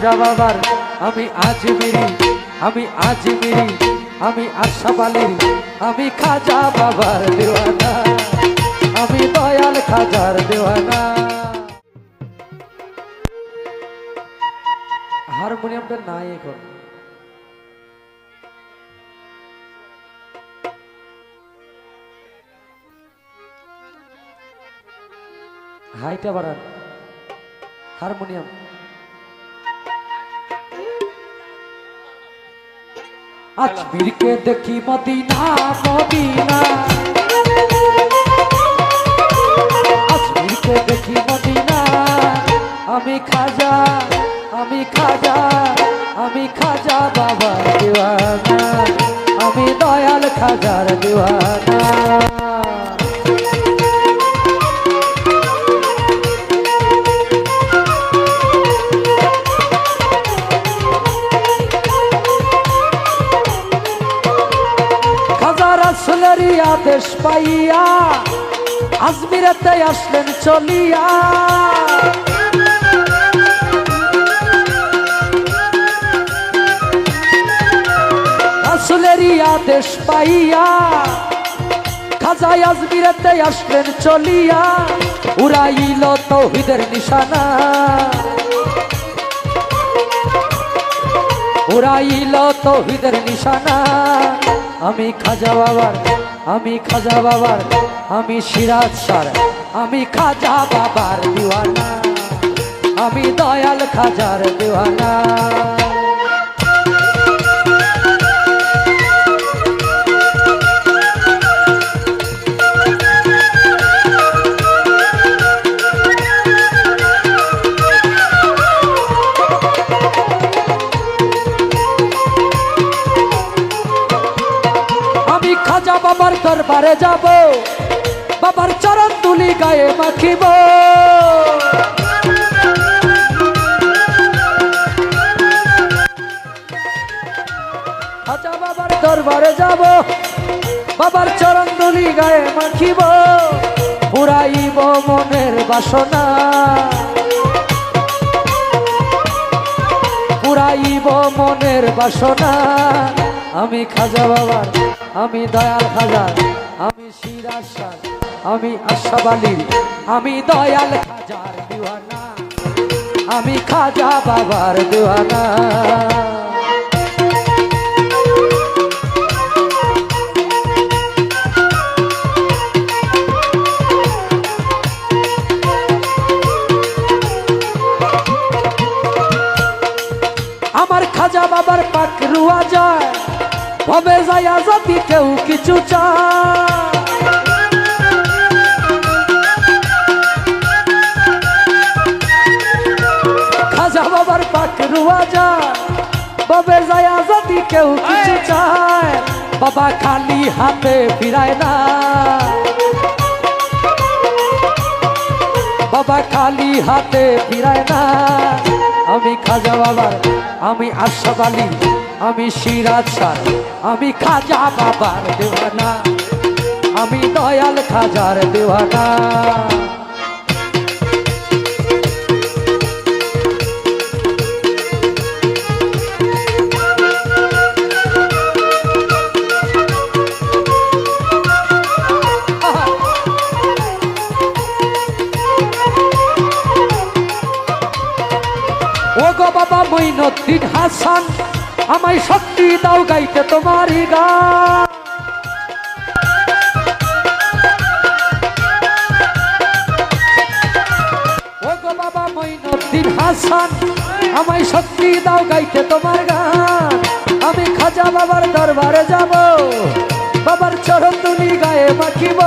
খাজা বাবার, আমি আজমিরি আমি আজমিরি আমি আশাবালির আমি খাজা বাবার দেওয়ানা, আমি দয়াল খাজার দেওয়ানা। হারমোনিয়ামটা নাই এখন। হাইটা বাড়ান। হারমোনিয়াম। আজমিরকে দেখি মদিনা মদিনা। আজমিরকে দেখি মদিনা আমি খাজা পাইয়া আজমিরাতে আসলেন চলিয়া। রাসুলেরই আদেশ পাইয়া খাজা আজমিরাতে আসলেন চলিয়া। উড়াইল তৌহিদের নিশানা। উড়াইল তৌহিদের নিশানা। আমি খাজা বাবার, আমি খাজা বাবার, আমি সিরাজ সার আমি খাজা বাবার দিওয়ানা। আমি দয়াল খাজার দিওয়ানা। দরবারে যাব, বাবার চরণ তুলি গায়ে মাখিব। খাজা বাবার দরবারে যাব, বাবার চরণ তুলি গায়ে মাখিব। পুরাইব মনের বাসনা। পুরাইব মনের বাসনা। আমি খাজা বাবার আমি দয়াল হাজার, আমি সিরাজ আমি আশাবালির আমি দয়াল খাজার দিওয়ানা, আমি খাজা বাবার দিওয়ানা। কেউ কিছু চায়। খাজা বাবার পাক রুয়া যায় ভবে যায় যদি কেউ কিছু চায় বাবা খালি হাতে ফিরায় না। বাবা খালি হাতে ফিরায় না। আমি খাজা বাবার আমি আশাফ আলী আমি সিরাজ সার আমি খাজা বাবার দেওয়ানা। আমি দয়াল খাজার দেওয়ানা। ও বাবা মইনুদ্দিন হাসান আমায় শক্তি দাও গাইতে তোমারই গো। আমায় শক্তি দাও গাইতে তোমার গান আমি খাজা বাবার দরবারে যাব, বাবার চরণ তুলি গায়ে মাখিব।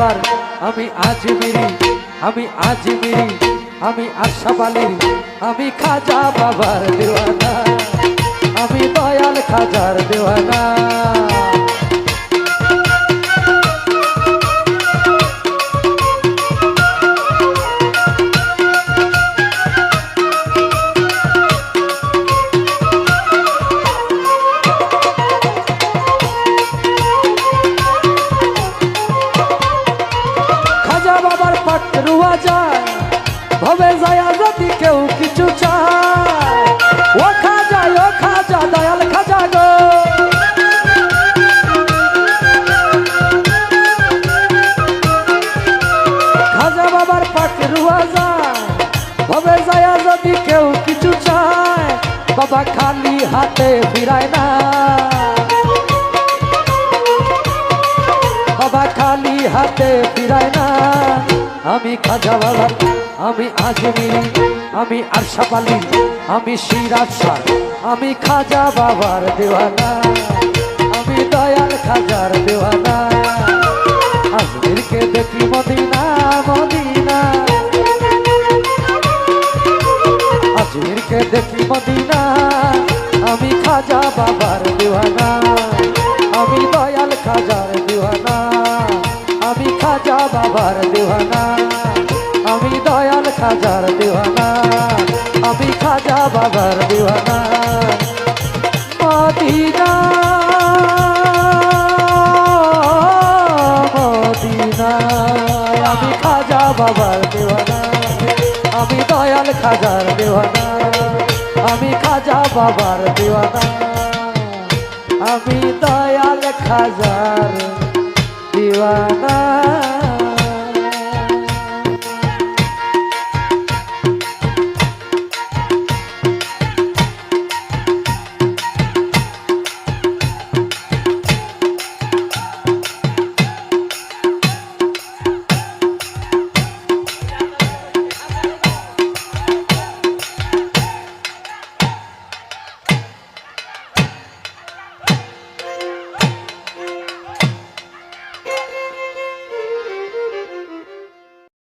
বাবার, আমি আজমিরি আমি আজমিরি, আমি আশাবালি আমি খাজা বাবার দেওয়ানা, আমি দয়াল খাজার দেওয়ানা। ভবে যায় যদি কেউ কিছু চায় ও খাজা ও খাজা দয়াল খাজা গো। খাজা বাবার পাট রুয়া যায় ভবে যায় যদি কেউ কিছু চায়, বাবা খালি হাতে ফিরায় না। বাবা খালি হাতে ফিরায় না। আমি খাজা বাবার আমি আজমিরি আমি আরশাপালি, আমি সিরাজ শাহ, আমি খাজা বাবার দেওয়ানা, আমি দয়াল খাজার দেওয়ানা। আজমিরকে দেখি মদিনা মদিনা। আজমিরকে দেখি মদিনা, আমি খাজা বাবার খাজার দেওয়ানা, আমি খাজা বাবার দেওয়ানা। মদিনা মদিনা, আমি খাজা বাবার দেওয়ানা, আমি দয়াল খাজার দেওয়ানা, আমি খাজা বাবার দেওয়ানা। আমি দয়াল খাজার দিওয়ানা।